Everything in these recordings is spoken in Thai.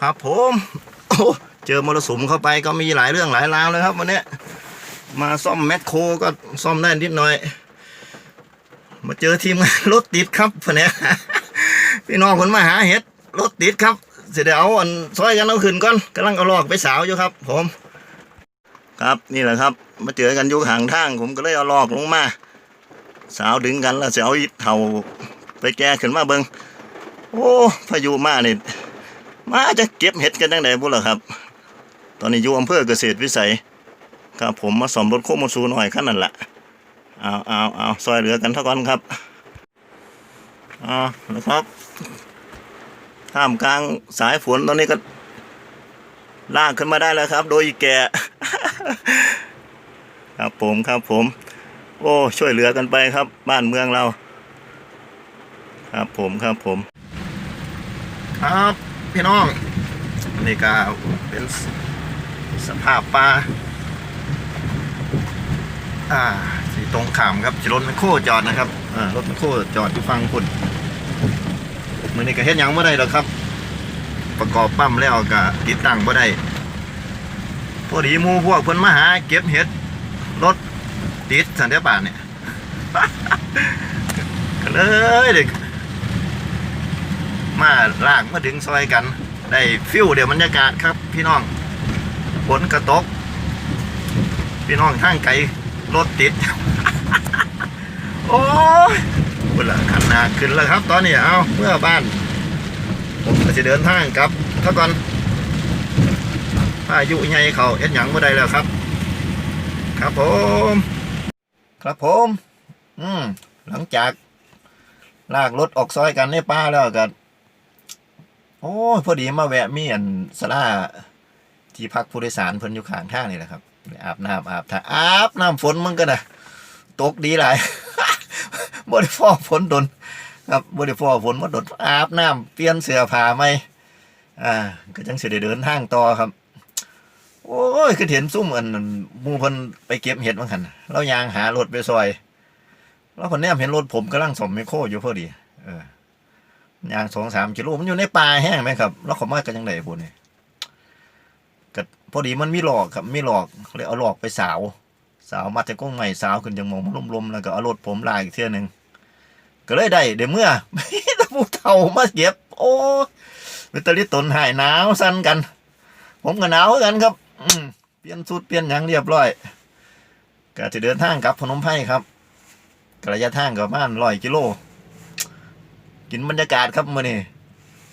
ครับผมเจอมรสุมเข้าไปก็มีหลายเรื่องหลายราวเลยครับวันนี้มาซ่อมแมคโครก็ซ่อมได้นิดหน่อย มาเจอทีมงานรถติดครับวันเนี้ยพี่น้องคนมาหาเห็ดรถติดครับเสร็จเดี๋ยวเอาอันซอยกันเอาขึ้นก่อนกำลังเอาลอกไปสาวอยู่ครับ ผม ครับนี่แหละครับ มาเจอกันอยู่ห่างทาง ผมก็เลยเอาลอกลงมา สาวดึงกันแล้วจะเอาอิฐเท่าไปแก้ขึ้นมาเบิงโอ้พายุมาเนี่ มาจะเก็บเห็ดกันตั้งไหนบุล่ะครับ ตอนนี้อยู่อำเภอเกษตรวิสัย ครับผมมาสอมรถโคมสูหน่อยขั้นนั่นแหละเอาเอาเอาซอยเหลือกันเท่ากันครับเอานะครับท่ามกลางสายฝนตอนนี้ก็ลากขึ้นมาได้แล้วครับ โดยแก่ครับผมครับผม โอ้ช่วยเหลือกันไปครับ บ้านเมืองเรา ครับผมครับผม ครับ พี่น้องนี่ก็เป็นสภาพป่าอ่าสีตรงขามครับรถแมคโครจอดนะครับอ่ารถแมคโครจอดอยู่ฟังคุณมือนี้ก็เฮ็ดยังไม่ได้หรอกครับ ประกอบปั๊มแล้วก็ติดตั้งบ่ได้พอดีมูพวกเพิ่นมาหาเก็บเห็ดรถติดสันเดียบานเนี่ย ก็เลยเด็ก มาลากมาถึงซอยกัน ได้ฟิวเดี๋ยวบรรยากาศครับ พี่น้องฝนกระตก พี่น้องทางไกลรถติด โอ้ยบุญละขันหนาขึ้นแล้วครับ ตอนนี้เอาเมื่อบ้าน ผมก็จะเดินทางกลับถ้าก่อนพายุใหญ่เขาเอ็ดหยังบ่ได้แล้วครับ ครับผม ครับผม อืมหลังจากลากรถออกซอยกันในป่าแล้วกัน โอ้ยพอดีมาแวะมีอันสลาที่พักผู้โดยสารเพิ่นอยู่ข้างทางนี่แหละครับอาบน้ำอาบท่าอาบน้ำฝนมันก็นะตกดีหลายบ่ได้ฟ้อฝนดน ครับบ่ได้ฟ้อฝนมาดนอาบน้ำเปลี่ยนเสื้อผ้าใหม่อ่า ก็จังสิได้เดินทางต่อครับ โอ้ยคือเห็นซุ่มอันนั้นหมู่เพิ่นไปเก็บเห็ดมั้งคันเรายางหารถไปซอย แล้วคนแนมเห็นรถผมกำลังสมไมโครอยู่พอดี เออ ย่างสองสามกิโลมันอยู่ในป่าแห้งไหมครับ แล้วเขามากันยังไงพวกนี้ก็พอดีมันมีหลอกครับมีหลอกเลยเอาหลอกไปสาว สาวมาจากก้งใหม่สาวขึ้นจากมองมันลมๆแล้วก็เอารถผมลากอีกเที่ยหนึ่งก็เลยได้เดี๋ยวเมื่อตะปูเท่ามาเก็บ โอ้เวตาลิตนหายหนาวสั้นกัน ผมก็หนาวกันครับอืเปลี่ยนสูตรเปลี่ยนหยังเรียบร้อยก็จะเดินทางกับพนมไพรครับกระยะทางกับบ้านร้อยกิโล กินบรรยากาศครับมื่อนี้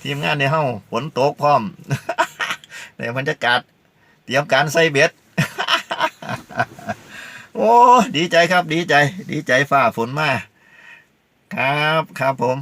ทีมงานในเฮ้าฝนตกพร้อมในบรรยากาศ เตรียมการใส่เบ็ดโอ้ ดีใจครับ ดีใจ ดีใจฝ่าฝนมา ครับ ครับผม